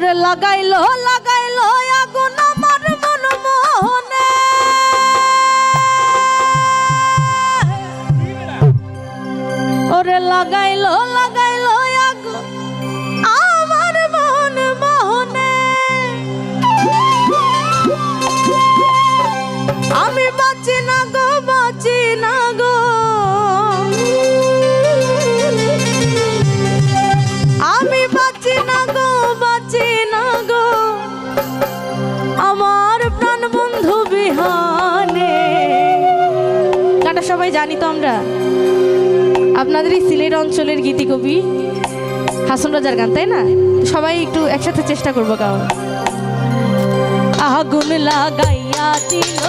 ওরে লাগাইলো লাগাইলো আগুন আমার মন মোহনে। ওরে লাগাইলো লাগাই সবাই জানি তো আমরা। আপনাদের এই সিলেট অঞ্চলের গীতিকবি হাসন রাজার গান, তাই না? সবাই একটু একসাথে চেষ্টা করব গাওয়ার। আগুন লাগাইয়া দিল